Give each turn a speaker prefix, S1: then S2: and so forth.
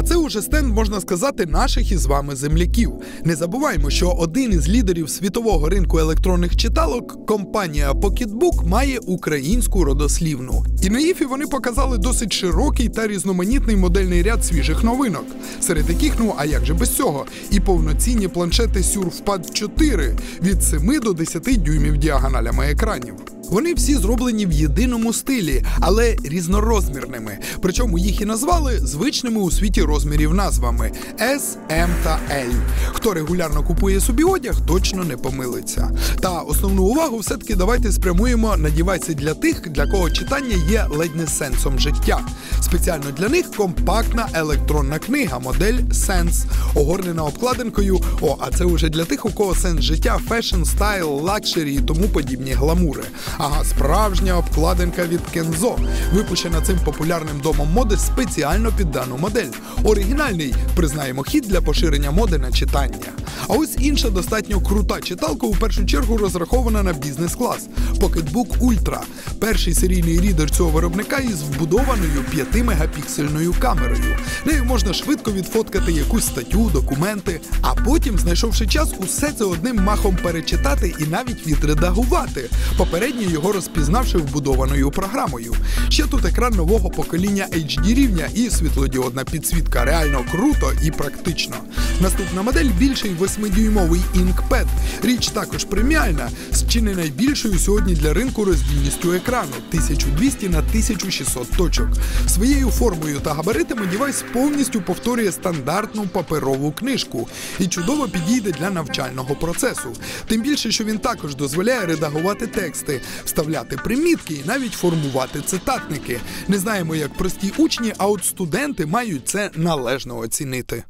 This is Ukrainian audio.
S1: А це уже стенд, можна сказати, наших із вами земляків. Не забуваймо, що один із лідерів світового ринку електронних читалок, компанія Pocketbook, має українську родослівну. І на іфі вони показали досить широкий та різноманітний модельний ряд свіжих новинок. Серед яких, ну а як же без цього, і повноцінні планшети Surfpad 4 від 7 до 10 дюймів діагоналями екранів. Вони всі зроблені в єдиному стилі, але різнорозмірними. Причому їх і назвали звичними у світі розмірів назвами S, M та L. Хто регулярно купує собі одяг, точно не помилиться. Та основну увагу все-таки давайте спрямуємо на дівайси для тих, для кого читання є ледь не сенсом життя. Спеціально для них компактна електронна книга, модель Sense, огорнена обкладинкою. О, а це вже для тих, у кого сенс життя, фешн, стайл, лакшері і тому подібні гламури. Ага, справжня обкладинка від Кензо, випущена цим популярним домом моди спеціально під дану модель. Оригінальний, признаємо, хід для поширення моди на читання. А ось інша достатньо крута читалка у першу чергу розрахована на бізнес-клас Pocketbook Ultra. Перший серійний рідер цього виробника із вбудованою 5-мегапіксельною камерою. Нею можна швидко відфоткати якусь статтю, документи, а потім, знайшовши час, усе це одним махом перечитати і навіть відредагувати, попередньо його розпізнавши вбудованою програмою. Ще тут екран нового покоління HD рівня і світлодіодна підсвітка. Реально круто і практично. Наступна модель більший 8-дюймовий інкпед. Річ також преміальна, з чи не найбільшою сьогодні для ринку роздільністю екрану 1200 на 1600 точок. Своєю формою та габаритами дівайс повністю повторює стандартну паперову книжку і чудово підійде для навчального процесу. Тим більше, що він також дозволяє редагувати тексти, вставляти примітки і навіть формувати цитатники. Не знаємо, як прості учні, а от студенти мають це належно оцінити.